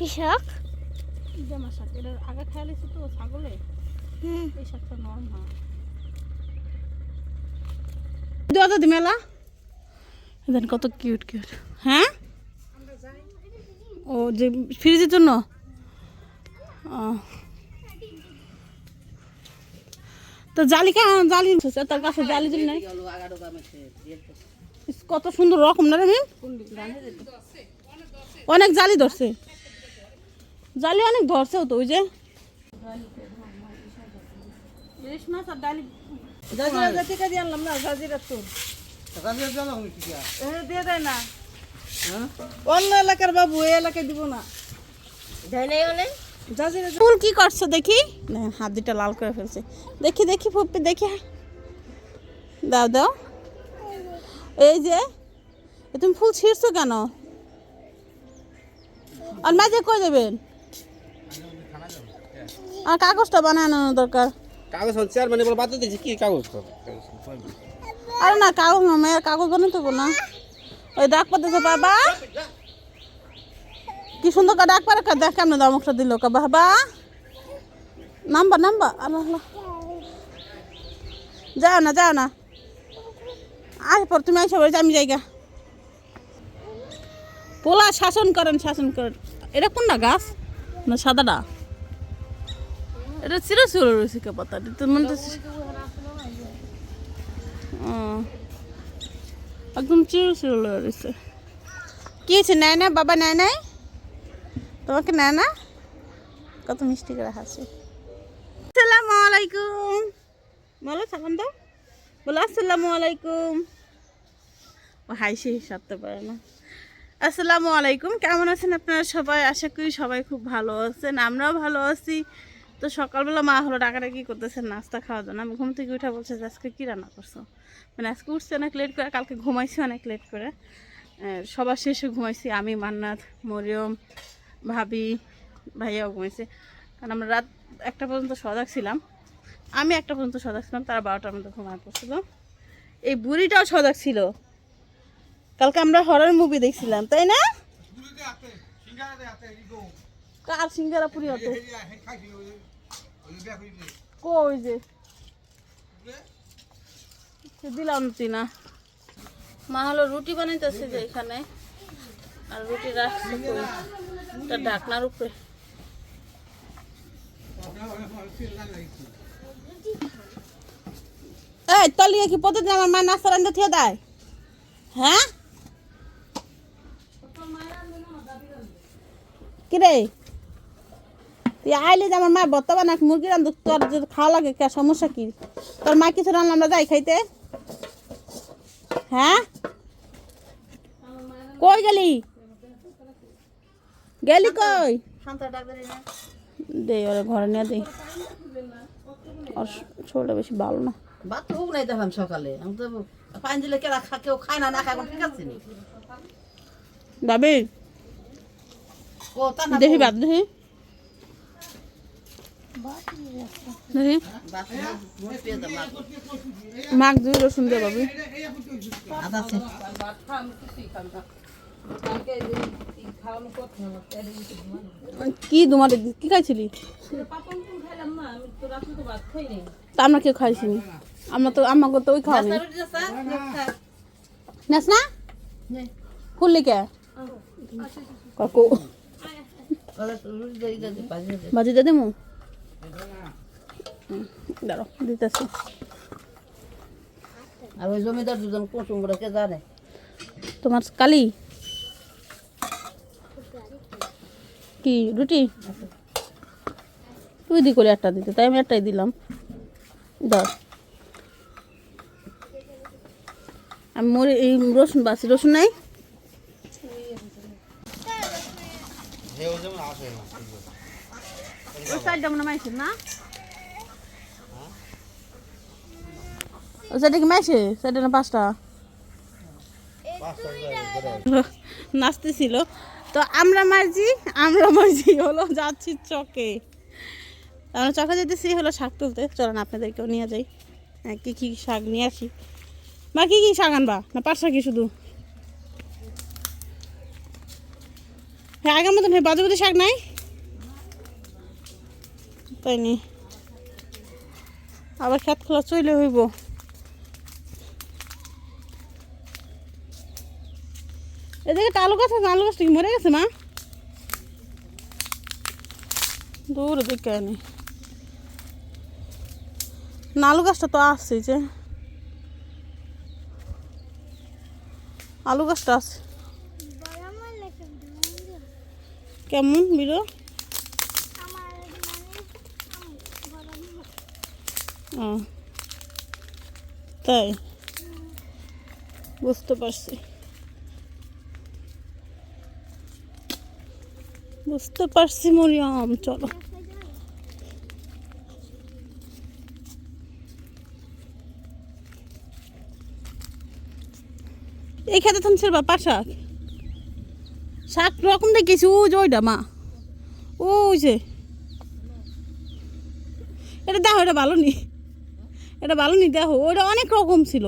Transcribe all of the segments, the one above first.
কি শাক? জামা শাক এটা আগে খেয়াল এসে তো ছাগলে। হুম। এই শাকটা নরম হয়। দাদা দি মেলা। দেন কত কিউট কিউট। হ্যাঁ? ও যে ফ্রিজের জন্য? ও। তো জালি কা জালি। তার কাছে জালি দিল নাই। কত সুন্দর রকম না রে অনেক জালি ধরছে। জালি অনেক ধরছেও তো ওই যে। ইলিশ মাছ আর ডালি। জাজিরা আনলাম না জাজিরা তো। দিয়ে দেয় না। অন্য এলাকার বাবু এই এলাকায় দিব না। ফুল কি করছ দেখি? হাত দুটা লাল করে ফেলছে। দেখি দেখি ফুপি দেখি। দাও দাও। এই যে তুমি ফুল ছিঁড়ছো কেন? আর মাঝে কই দেবেন আর কাগজটা বানানো দরকার। কাগজ আর মানে বাদ দিয়েছি কি কাগজ? তো আরে না কাগজ না মেয়ের কাগজ বানাতে হবে না। ওই ডাক পাতেছে বাবা। কি সুন্দর করে ডাক পারে দেখ কেমন দমকটা দিল কা বাবা। Number number Allah Allah. যাও না যাও না। আজ পর তুমি আইসা বলছি আমি জায়গা পোলা শাসন করেন শাসন করেন। এটা কোনটা গাছ? না সাদাটা? এটা চিরো চিরো রয়েছে কে পাতা তো মনে ও, একদম চিরু চিরু রয়েছে কি হয়েছে নেয় না বাবা নেয় নাই তোমাকে নেয় না কত মিষ্টি করে হাসি আসসালামু আলাইকুম বলো সালাম দাও বলো আসসালামু আলাইকুম ও হাইসি সারতে পারে না। আসসালামু আলাইকুম কেমন আছেন আপনারা সবাই? আশা করি সবাই খুব ভালো আছেন আমরাও ভালো আছি। তো সকালবেলা মা হলো ডাকাডাকি করতেছে নাস্তা খাওয়ার জন্য আমি ঘুম থেকে উঠে বলছে যে আজকে কী রান্না করছ মানে আজকে উঠছে অনেক লেট করে কালকে ঘুমাইছি অনেক লেট করে সবার শেষে ঘুমাইছি আমি মান্নাত মরিয়ম ভাবি ভাইয়াও ঘুমাইছে কারণ আমরা রাত একটা পর্যন্ত সজাগ ছিলাম আমি একটা পর্যন্ত সজাগ ছিলাম তারা বারোটার মধ্যে ঘুমায় পড়ছিল এই বুড়িটাও সজাগ ছিল কালকে আমরা হরর মুভি দেখছিলাম তাই না কার সিঙ্গারা পুরি হতো কই যে? দিলাম তুই না মা হলো রুটি বানাইতেছে যে এখানে। আর রুটি রাখছে এটা ঢাকনার উপরে। এই তলিয়ে কি প্রতিদিন আমার মা নাস্তা রান্ধতে থিয়ে দেয়। হ্যাঁ? কি রে? তুই আইলে যে আমার মা বর্তমান এক মুরগি রান্ধ তোর যদি খাওয়া লাগে কে সমস্যা কি? তোর মা কিছু রান্না আমরা যাই খাইতে। হ্যাঁ? কই গেলি? গেলি কই? দে ওরে ঘরে নিয়ে দে। আর শরীরটা বেশি ভালো না। ভাত তো নাই দেখলাম সকালে। আমি তো পানি দিলে কেরা কেউ খায় না না খায় ঠিক আছে দাবি দেখি বাদ দেখি দেখি ভাত মুড়ি পেয়ে দাও ভাত। মাক দুই রসুন আদা আছে কি তোমার কি খাইছিলি? তা আমরা কেউ খাইছিনি। আমরা তো আমাকে তো ওই খাওয়া? খা। না? খুললি কে? কাকু। দে, দে। বাজি দে দেবো দাঁড়ো দিতেছি। আর ওই জমিদার দুজন কুসুম কে জানে? তোমার কালি? কি রুটি? তুই দি করে একটা দিতে তাই আমি একটাই দিলাম। ধর। আমি মরে এই রসুন বাসি রসুন নাই? ওই সাইডটা মনে না? সাইডে কি মাইছে সাইডে না পাঁচটা নাচতেছিল। তো আমরা মারছি আমরা মারছি, হলো যাচ্ছি চকে। আমরা চকে যেতেছি হলো শাক তুলতে। চলেন, আপনাদেরকেও নিয়ে যাই। হ্যাঁ কী কী শাক নিয়ে আসি। বা কী কী শাক আনবা? না, পাট শাকই শুধু। হ্যাঁ আগের মতন হ্যাঁ বাজে বাজে শাক নাই? তাই নি। আবার খেত খোলা চলে হইব। এদিকে আলু গাছ আছে আলু গাছটা কি মরে গেছে মা। দূর দিকে নেই না। আলু গাছটা তো আসছে যে। আলু গাছটা আছে। কেমন বিরো তাই। বুঝতে পারছি। বুঝতে পারছি মরিয়াম, চলো। এই খেতে থাকছে বা পাট শাক শাক রকম দেখেছি, ও ওইটা মা। ওই যে। এটা দেখো এটা ভালো নি এটা ভালো নি দেখো ওইটা অনেক রকম ছিল।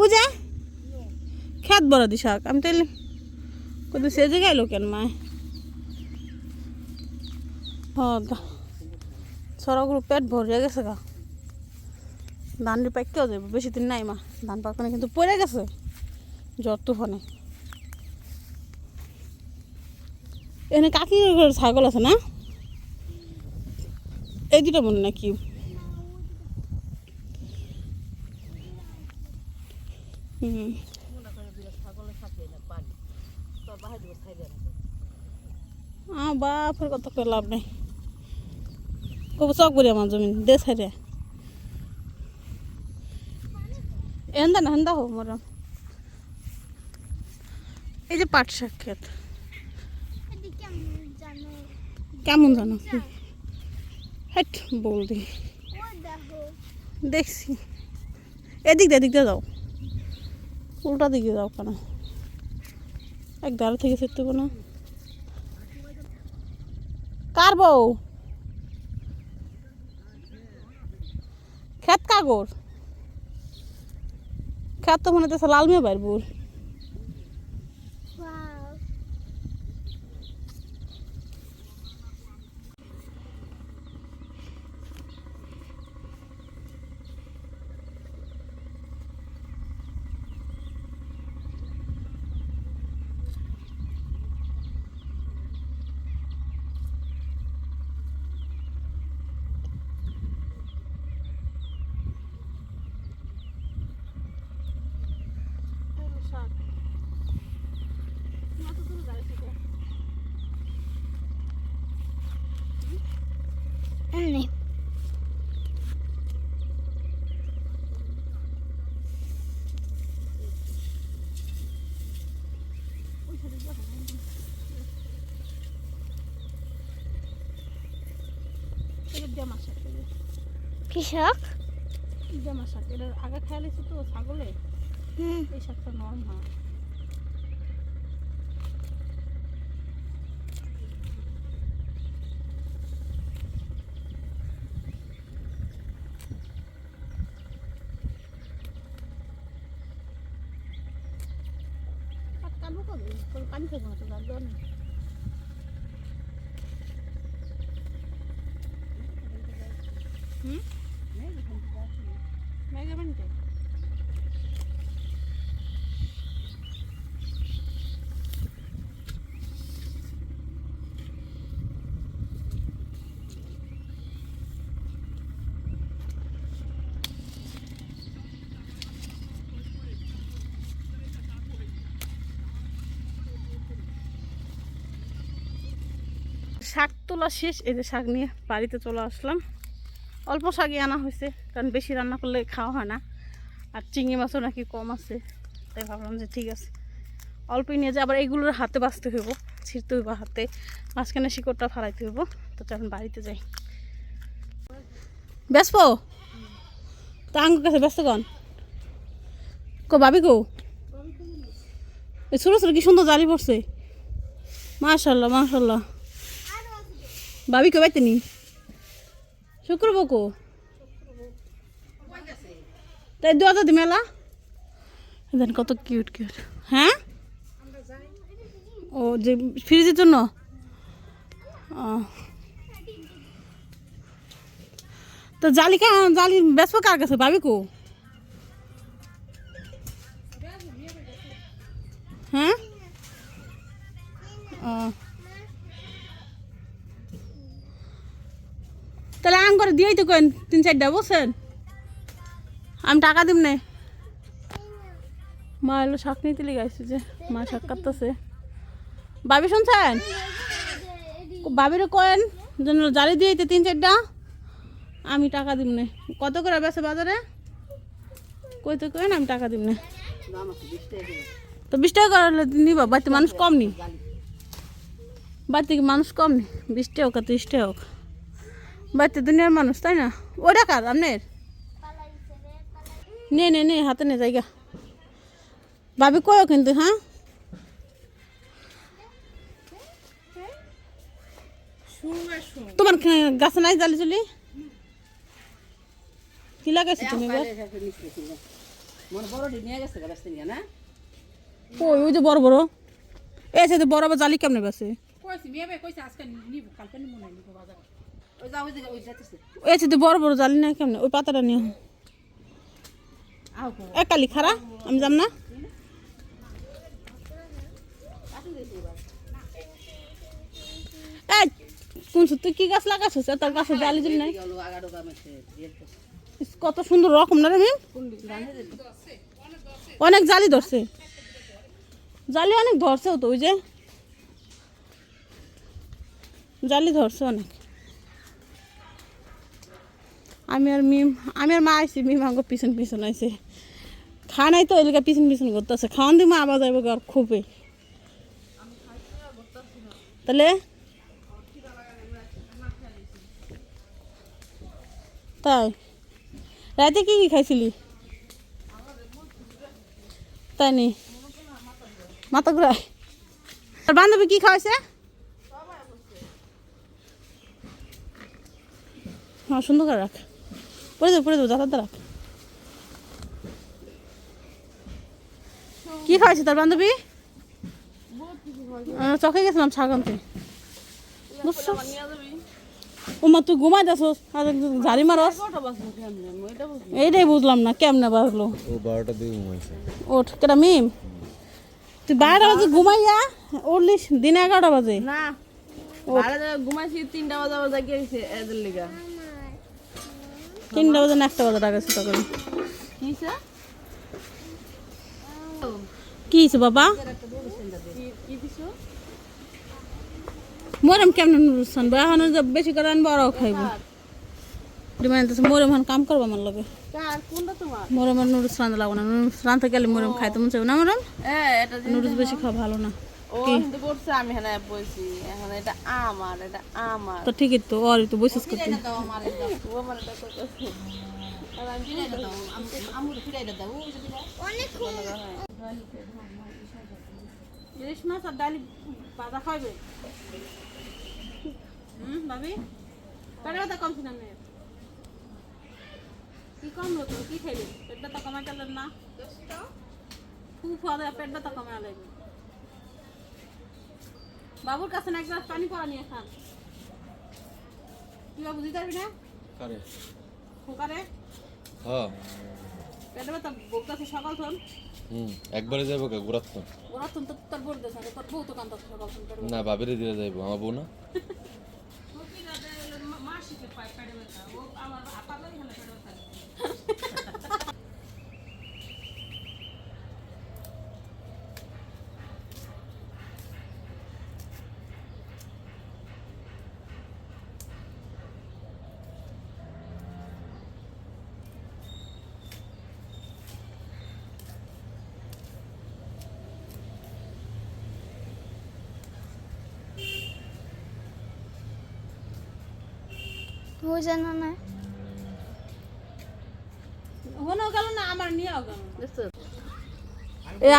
ও যা। খেত বড় দি শাক, আমি তাইলে কোথাও সেজে গেল কেন মা সরাগুলো পেট ভরে গেছে গা। ধান পাইকেও যাবে বেশি দিন নাই মা। ধান পাকানো কিন্তু পড়ে গেছে। জ্বর তুফানে। এখানে কাকি ছাগল আছে না? এই দুটো মনে নাকি? হুম। আ বাপের কত করে লাভ নেই। কব চক করি আমার জমিন, দে সাইডে এন্দা না হেন্দা হো এই যে পাট শাক কেমন জানো? হেট বল দি দেখছি। এদিক দিয়ে এদিক দিয়ে যাও। উল্টা দিকে যাও কেন? এক দাঁড়া থেকে ফিরতে না। কার বউ? খেত কাগর। খেত তো মনে হচ্ছে লাল মেয়ে বাইর বুর এটা জামা শাক এটা কৃষক? জামা শাক এটা আগে খেয়াল তো ছাগলে? এই শাকটা নরম হয় পাট কাটবো কবে তোর পানি ফেলব না তো তার জন্য হুম মেঘে বানিতে শাক তোলা শেষ, এই যে শাক নিয়ে বাড়িতে চলে আসলাম। অল্প শাকই আনা হয়েছে, কারণ বেশি রান্না করলে খাওয়া হয় না। আর চিংড়ি মাছও নাকি কম আছে, তাই ভাবলাম যে ঠিক আছে। অল্পই নিয়ে যে আবার এইগুলোর হাতে বাঁচতে হইব, ছিঁড়তে হইব হাতে। মাঝখানে শিকড়টা ফালাইতে হইব, তো চলুন বাড়িতে যাই। ব্যস্ত? তা আঙ্গুর কাছে ব্যস্ত কন? কো ভাবি কো? এই ছোটো ছোটো কি সুন্দর জালি পড়ছে। মাশাল্লাহ মাশাল্লাহ। ভাবি কে বাইতে নি? শুক্র বকো তাই দোয়া দি মেলা। দেন কত কিউট কিউট। হ্যাঁ? ও যে ফ্রিজের জন্য। তো জালি কা জালি বেসবো কার কাছে? ভাবি কো? হ্যাঁ? ও। তাহলে আম করে দিয়েই তো কেন? তিন চারটা বসেন আমি টাকা দিব না। মা এলো শাক নিতে লেগে আসছে যে, মা শাক কাটতেছে। বাবি শুনছেন? ভাবিরে কয়েন, যেন জালি দিয়ে তিন চারটা। আমি টাকা দিব না। কত করে বেছে বাজারে? কইতে কেন আমি টাকা দিব না। তো বিশ টাকা করে নিব, বাড়িতে মানুষ কম নি? বাড়িতে মানুষ কম নি? বিশ টাকা ত্রিশ হোক। বাড়িতে দুনিয়ার মানুষ, তাই না? ওটা কার আপনার? নে নে নে, হাতে নে, জায়গা। ভাবি কয়ও কিন্তু হ্যাঁ? তোমার গাছে নাই জালি চুলি? কি লাগাইছো তুমি না ওই যে বড় বড়। বড় বড় জালি কেমনে বেছে কইছি, মেয়ে কইছে, আজকে নিব, কালকে নিব না নিব, বাজারে। ওই সাথে বড় বড় জালি না কেমনে? ওই পাতাটা নিয়ে এ কালি খারা আমি যাম না? কোন তুই কি গাছ লাগাইছিস? তোর গাছে জালি জুলি নাই? কত সুন্দর রকম না রে অনেক জালি ধরছে। জালি অনেক ধরছেও তো, ওই যে। জালি ধরছে অনেক। আমি আর মিম, আমি আর মা আইছি, মিম আগে পিছন পিছন আইছে। খা নাই তো এলাকা পিছন পিছন করতেছে খাওয়ান দিয়ে মা আবার যাইব আর খুবই। তাহলে? তাই? রাতে কি কি খাইছিলি? তাই নি? মাথা ঘুরায় আর বান্ধবী কি খাওয়াইছে? হ্যাঁ সুন্দর করে রাখ। পরে দেবো পরে দেবো যাতায়াত রাখ কি খাওয়াইছে তার বান্ধবী? চকে গেছিলাম ছাগন্তে বুঝছ? ও মা তুই ঘুমাই আর ঝাড়ি মারস। এইটাই বুঝলাম না কেমনে বাজলো? ও বারোটা ঘুমাইছে। ওঠ কেটা মিম? তুই বারোটা বাজে ঘুমাইয়া উঠলিস দিনে এগারোটা বাজে। না ঘুমাইছি তিনটা বাজে বাজে গিয়েছে এদের লিগা। তিনটা বাজে না একটা বাজে টাকা সেটা করে। কি বাবা? মরম কেমন খান এখন বেশি করে আনব ওরাও খাইব। ডিমান্ড আছে মরম এখন কাম করব আমার লগে। কার? কোনটা তোমার? মরম আর নুরুস রান্ধা লাগবো না। নুরুস রান্ধতে গেলে মরম খাইতে মন চাইবে না মরম? নুরুস বেশি খাওয়া ভালো না। ও হিন্দু করছে আমি এখানে বসি এখন এটা আমার এটা আমার। তো ঠিকই তো ওর তো বসেস করতে আমার এটা ও আমার এটা করতেছে। আর ইলিশ মাছ আর ডালি বাজা খাইবে? হুম ভাবি? পেটে ব্যথা কমছে না মেয়ের? কি কম হতো কি খাইলে? পেট ব্যথা কমাই না? খুব খাওয়া পেট ব্যথা কমাই লাগবে বাবুর কাছে না এক গ্লাস পানি পড়া নিয়ে খান। তুই বাবু দিতে পারবি না? কারে? খোকারে? হ্যাঁ পেটে ব্যথা কাছে সকাল থন হুম একবারে যাব কে ঘুরাত না ওরা তো তোর বোর দেশ তোর বউ তো কান্তা সকাল থন পেটে না বাবিরে দিয়ে যাইবো আমার বউ না। বোঝানো না। ওখানেও গেল না আমার নিয়েও গেল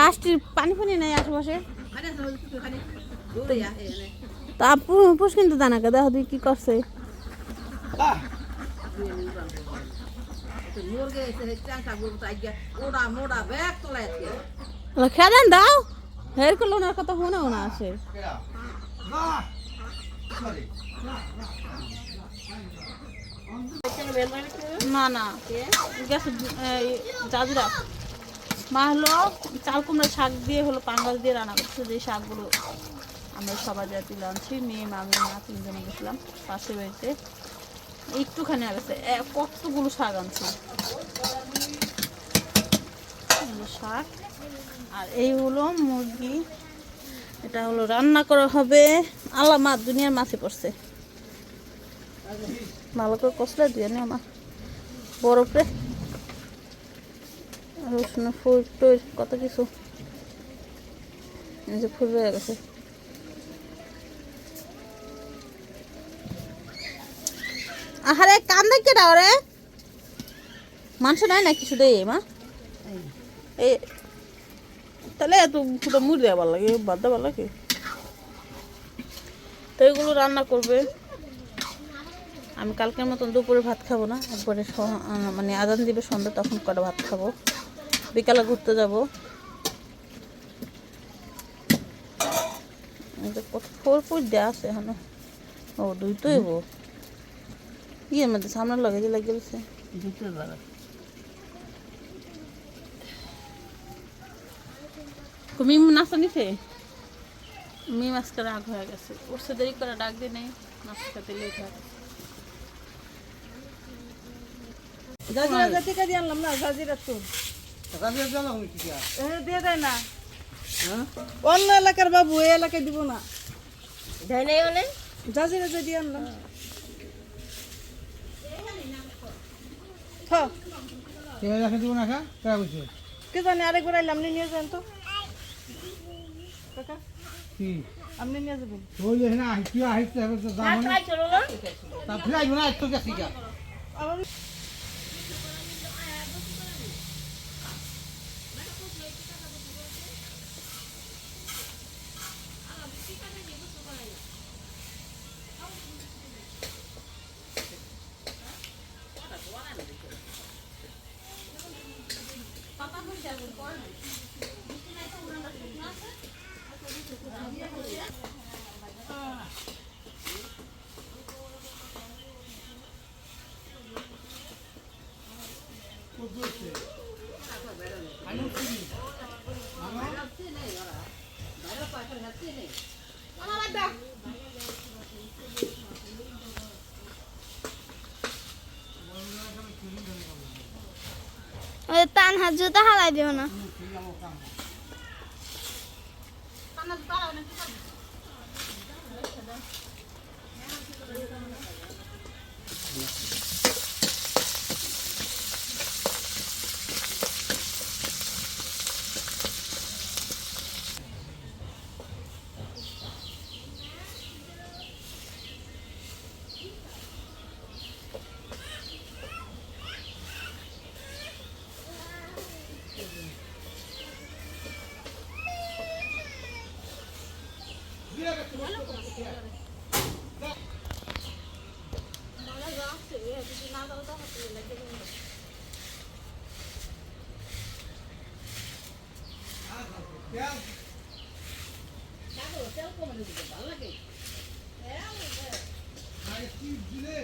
আষ্টির পানি ফানি নাই আশেপাশে? আরে তো পুষ কিন্তু দানাকে দেখো তুই কি করছে। তোলা আছে দাও। হের করলে ওনার কথা শোনাও না আসে। না না। গেছে জাজরা। মা হলো চাল কুমড়া শাক দিয়ে হলো পাঙ্গাস দিয়ে রান্না করছে। যে শাকগুলো আমরা সবাই যা আনছি, মেয়ে মামি মা তিনজনে গেছিলাম পাশের বাড়িতে। একটুখানি আগেছে কতগুলো শাক আনছি? শাক? আর এই হলো মুরগি। এটা হলো রান্না করা হবে। আল্লাহ মা, দুনিয়ার মাছে পড়ছে। ভালো করে কষলে দিয়ে নিও মা বরফে। রসুন ফুল টুল কত কিছু। যে ফুল রয়ে গেছে। আহারে কান দেখে দাও রে মাংস নাই না কিছু দেয় মা? এই। তাহলে এত পুরো মুড়ি দেওয়া লাগে বাদ দেওয়া লাগে। তো এগুলো রান্না করবে। আমি কালকের মতন দুপুরে ভাত খাব না একবারে মানে আদান দিবে সন্ধ্যা তখন কটা ভাত খাব। বিকালে ঘুরতে যাব। কত ফুল ফুল দেওয়া আছে এখনও। ও দুই তো এবো ইয়ের মধ্যে সামনে লাগে যে লাগে গেছে মিম নাস্তা নিছে মিম আজকে রাগ হয়ে গেছে। উঠছে দেরি করে ডাক দিয়ে নেই নাস্তা খেতে লেট হয়ে গেছে। জাজিরা জাতি কাজে আনলাম না জাজিরা তো। এ, দিয়ে দেয় না। অন্য এলাকার বাবু এই এলাকায় দিব না। দেয় নাই জাজিরা যদি আনলাম। কে জানি আরেকবার আইলে আপনি নিয়ে যান তো। কাকা আপনি নিয়ে যাবেন। চলো না আমার ওই টান হাত জুতা হালাই দিও না।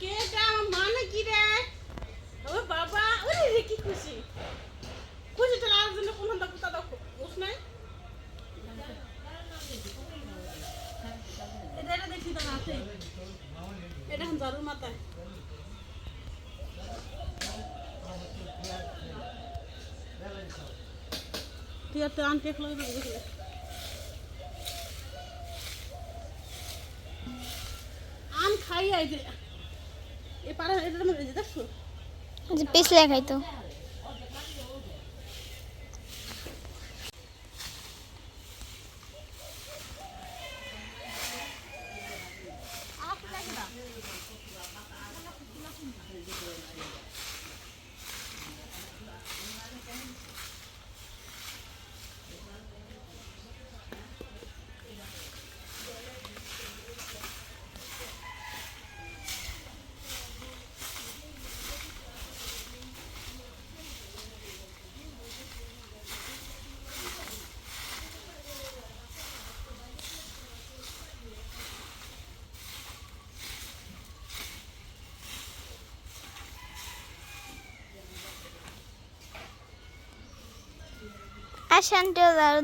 কে এটা আমার মা নাকি রে ও বাবা ওরে রে কি খুশি খুশি তো আর জন্য কোন হাতে কুতা দাও বুঝ নাই এটা এটা দেখি তো না আছে এটা এখন জারুর মাথায় একলা দেখলে আম খাই আই যে এ পাড়া এটা দেখছ পিছলে খাইতো পাশে আনতেও যাও